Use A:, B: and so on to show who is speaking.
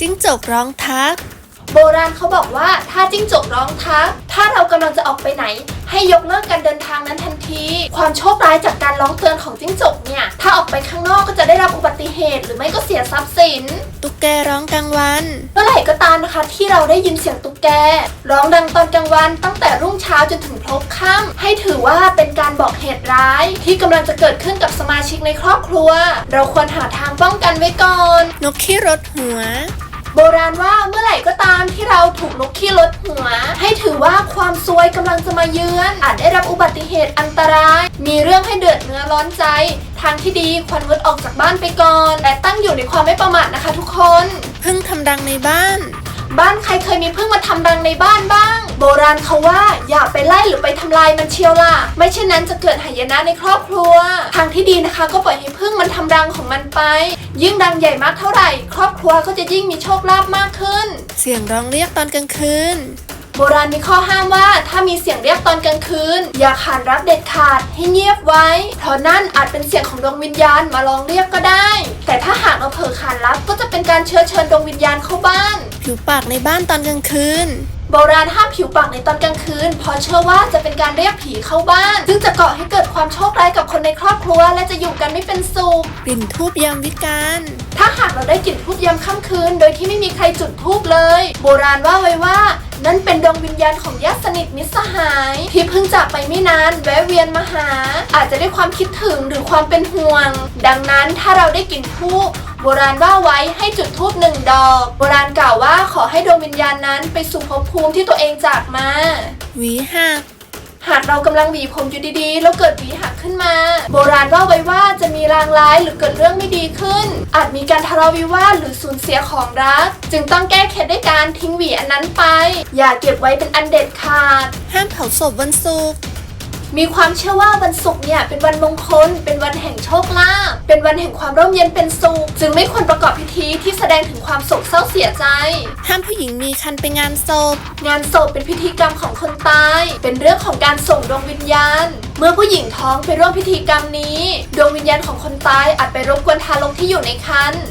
A: จิ้งจกร้องทัก
B: โบราณเขาบอกว่าถ้าจิ้งจกร้องทัก ถ้าเรากำลังจะออกไปไหน ให้ยกเลิกการเดินทางนั้นทันที ความโชคร้ายจากการร้องเตือนของจิ้งจกเนี่ย ถ้าออกไปข้างนอกก็จะได้รับอุบัติเหตุหรือไม่ก็เสียทรัพย์สิน
A: ตุ๊กแกร้องกลางวัน
B: เมื่อไหร่ ก็ตามนะคะ ที่เราได้ยินเสียงตุ๊กแก ร้องดังตอนกลางวันตั้งแต่รุ่งเช้าจนถึงพลบค่ำให้ถือว่าเป็นการบอกเหตุร้าย ที่กำลังจะเกิดขึ้นกับสมาชิกในครอบครัว เราควรหาทางป้องกันไว้ก่อน
A: นกขี้รถหัว
B: โบราณว่าเมื่อไหร่ก็ตามที่เราถูกนกขี้รถหัว ให้ถือว่าความซวยกำลังจะมาเยือน อาจได้รับอุบัติเหตุอันตราย มีเรื่องให้เดือดเนื้อร้อนใจ ทางที่ดีควรงดออกจากบ้านไปก่อน และตั้งอยู่ในความไม่ประมาทนะคะทุกคน
A: รังในบ้าน
B: บ้านใครเคยมีพึ่งมาทำรังในบ้านบ้าง โบราณเขาว่าอย่าไปไล่หรือไปทำลายมันเชียวล่ะ ไม่เช่นนั้นจะเกิดหายนะในครอบครัว ทางที่ดีนะคะก็ปล่อยให้พึ่งมันทำรังของมันไป ยิ่งรังใหญ่มากเท่าไหร่ ครอบครัวก็จะยิ่งมีโชคลาภมากขึ้น
A: เสียงร้องเรียกตอนกลางคืน
B: โบราณมีข้อห้ามว่าถ้ามีเสียงเรียกตอนกลางคืน อย่าขานรับเด็ดขาดให้เงียบไว้ เพราะนั่นอาจเป็นเสียงของดวงวิญญาณมาลองเรียกก็ได้ แต่ถ้าหากเราเผลอขานรับก็จะเป็นการเชื้อเชิญดวงวิญญาณเข้าบ้าน
A: ผิวปากในบ้านตอนกลางคืน
B: โบราณห้ามผิวปากในตอนกลางคืนเพราะเชื่อว่าจะเป็นการเรียกผีเข้าบ้าน ซึ่งจะก่อให้เกิดความโชคร้ายกับคนในครอบครัว และจะอยู่กันไม่เป็นสุข
A: กลิ่นทูบยามวิกาล
B: ถ้าหากเราได้กลิ่นทูบยามค่ำคืน โดยที่ไม่มีใครจุดทูบเลย โบราณว่าไว้ว่า นั่นเป็นดวงวิญญาณของญาติสนิทมิตรสหาย ที่เพิ่งจากไปไม่นานแวะเวียนมาหา อาจจะได้ความคิดถึงหรือความเป็นห่วง ดังนั้นถ้าเราได้กลิ่นทูบโบราณว่าไว้ให้จุดทูบหนึ่งดอก โบราณกล่าวว่าขอให้ดวงวิญญาณนั้นไปสู่ภพภูมิที่ตัวเองจากมา
A: หวีหัก
B: หากเรากำลังหวีผมอยู่ดีๆ แล้วเกิดหวีหักขึ้นมา โบราณว่าไว้ว่าจะมี รางร้ายหรือเกิดเรื่องไม่ดีขึ้น อาจมีการทะเลาะวิวาทหรือสูญเสียของรัก จึงต้องแก้เคล็ดด้วยการทิ้งหวีอันนั้นไป อย่าเก็บไว้เป็นอันเด็ดขาด
A: ห้ามเผาศพวันศุกร์
B: มีความเชื่อว่าวันศุกร์เนี่ยเป็นวันมงคล เป็นวันแห่งโชคลาภเป็นวันแห่งความร่มเย็นเป็นสุขจึงไม่ควรประกอบพิธีที่แสดงถึงความโศกเศร้าเสียใจ
A: ห้ามผู้หญิงมีคันไปงานศพ
B: งานศพเป็นพิธีกรรมของคนตาย เป็นเรื่องของการส่งดวงวิญญาณ เมื่อผู้หญิงท้องไปร่วมพิธีกรรมนี้ ดวงวิญญาณของคนตายอาจไปรบกวนทารกที่อยู่ในครรภ์